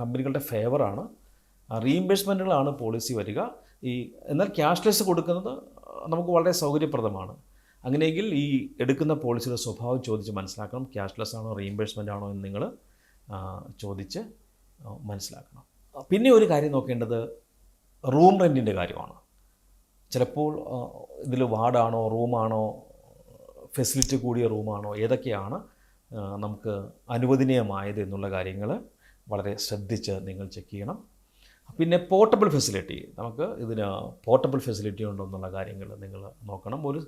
കമ്പനികളുടെ ഫേവറാണ്. റീഇംബേഴ്സ്മെന്റുകളാണ് പോളിസി വരിക. ഈ എന്നാൽ ക്യാഷ്ലെസ് കൊടുക്കുന്നത് നമുക്ക് വളരെ സൗകര്യപ്രദമാണ്. അങ്ങനെയെങ്കിൽ ഈ എടുക്കുന്ന പോളിസിയുടെ സ്വഭാവം ചോദിച്ച് മനസ്സിലാക്കണം. ക്യാഷ്ലെസ് ആണോ റീഇംബേഴ്സ്മെന്റ് ആണോ എന്ന് നിങ്ങൾ ചോദിച്ച് മനസ്സിലാക്കണം. പിന്നെ ഒരു കാര്യം നോക്കേണ്ടത് റൂം റെന്റിന്റെ കാര്യമാണ്. ചിലപ്പോൾ ഇതിൽ വാർഡാണോ റൂമാണോ ഫെസിലിറ്റി കൂടിയ റൂമാണോ ഏതൊക്കെയാണ് നമുക്ക് അനുവദനീയമായത് എന്നുള്ള കാര്യങ്ങൾ വളരെ ശ്രദ്ധിച്ച് നിങ്ങൾ ചെക്ക് ചെയ്യണം. പിന്നെ പോർട്ടബിൾ ഫെസിലിറ്റി നമുക്ക് ഇതിന് പോർട്ടബിൾ ഫെസിലിറ്റി ഉണ്ടോ എന്നുള്ള കാര്യങ്ങൾ നിങ്ങൾ നോക്കണം. ഒരു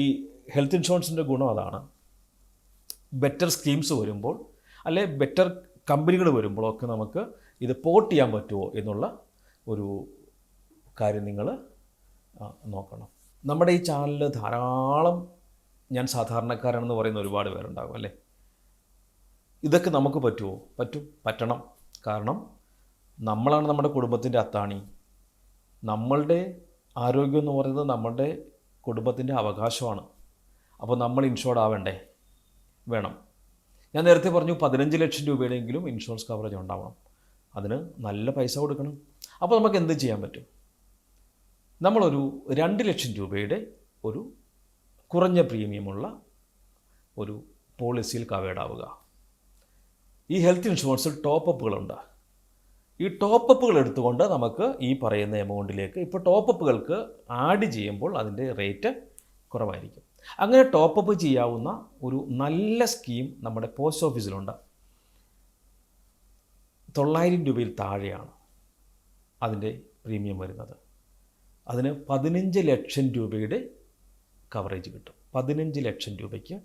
ഈ ഹെൽത്ത് ഇൻഷുറൻസിന്റെ ഗുണം അതാണ്. ബെറ്റർ സ്കീംസ് വരുമ്പോൾ അല്ലെ ബെറ്റർ കമ്പനികൾ വരുമ്പോഴൊക്കെ നമുക്ക് ഇത് പോർട്ട് ചെയ്യാൻ പറ്റുമോ എന്നുള്ള ഒരു കാര്യം നിങ്ങൾ നോക്കണം. നമ്മുടെ ഈ ചാനലിൽ ധാരാളം ഞാൻ സാധാരണക്കാരാണെന്ന് പറയുന്ന ഒരുപാട് പേരുണ്ടാകും അല്ലേ? ഇതൊക്കെ നമുക്ക് പറ്റുമോ പറ്റും. പറ്റണം. കാരണം നമ്മളാണ് നമ്മുടെ കുടുംബത്തിന്റെ അത്താണി. നമ്മളുടെ ആരോഗ്യം എന്ന് പറയുന്നത് നമ്മളുടെ കുടുംബത്തിന്റെ അവകാശമാണ്. അപ്പോൾ നമ്മൾ ഇൻഷുർഡ് ആവേണ്ടേ? വേണം. ഞാൻ നേരത്തെ പറഞ്ഞു പതിനഞ്ച് ലക്ഷം രൂപയുടെയെങ്കിലും ഇൻഷുറൻസ് കവറേജ് ഉണ്ടാവണം. അതിന് നല്ല പൈസ കൊടുക്കണം. അപ്പോൾ നമുക്ക് എന്ത് ചെയ്യാൻ പറ്റും? നമ്മളൊരു രണ്ട് ലക്ഷം രൂപയുടെ ഒരു കുറഞ്ഞ പ്രീമിയമുള്ള ഒരു പോളിസിയിൽ കവേഡ് ആവുക. ഈ ഹെൽത്ത് ഇൻഷുറൻസിൽ ടോപ്പ് അപ്പുകളുണ്ട് ഈ ടോപ്പപ്പുകൾ എടുത്തുകൊണ്ട് നമുക്ക് ഈ പറയുന്ന എമൗണ്ടിലേക്ക് ഇപ്പോൾ ടോപ്പപ്പുകൾക്ക് ആഡ് ചെയ്യുമ്പോൾ അതിന്റെ റേറ്റ് കുറവായിരിക്കും. അങ്ങനെ ടോപ്പപ്പ് ചെയ്യാവുന്ന ഒരു നല്ല സ്കീം നമ്മുടെ പോസ്റ്റ് ഓഫീസിലുണ്ട് തൊള്ളായിരം രൂപയിൽ താഴെയാണ് അതിന്റെ പ്രീമിയം വരുന്നത്. അതിന് പതിനഞ്ച് ലക്ഷം രൂപയുടെ കവറേജ് കിട്ടും. പതിനഞ്ച് ലക്ഷം രൂപയ്ക്ക്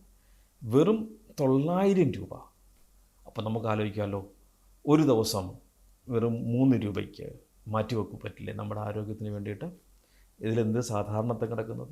വെറും തൊള്ളായിരം രൂപ അപ്പോൾ നമുക്ക് ആലോചിക്കാമല്ലോ ഒരു ദിവസം വെറും മൂന്ന് രൂപയ്ക്ക് മാറ്റിവെക്കാൻ പറ്റില്ലേ നമ്മുടെ ആരോഗ്യത്തിന് വേണ്ടിയിട്ട്? ഇതിലെന്ത് സാധാരണത്തെ കിടക്കുന്നത്?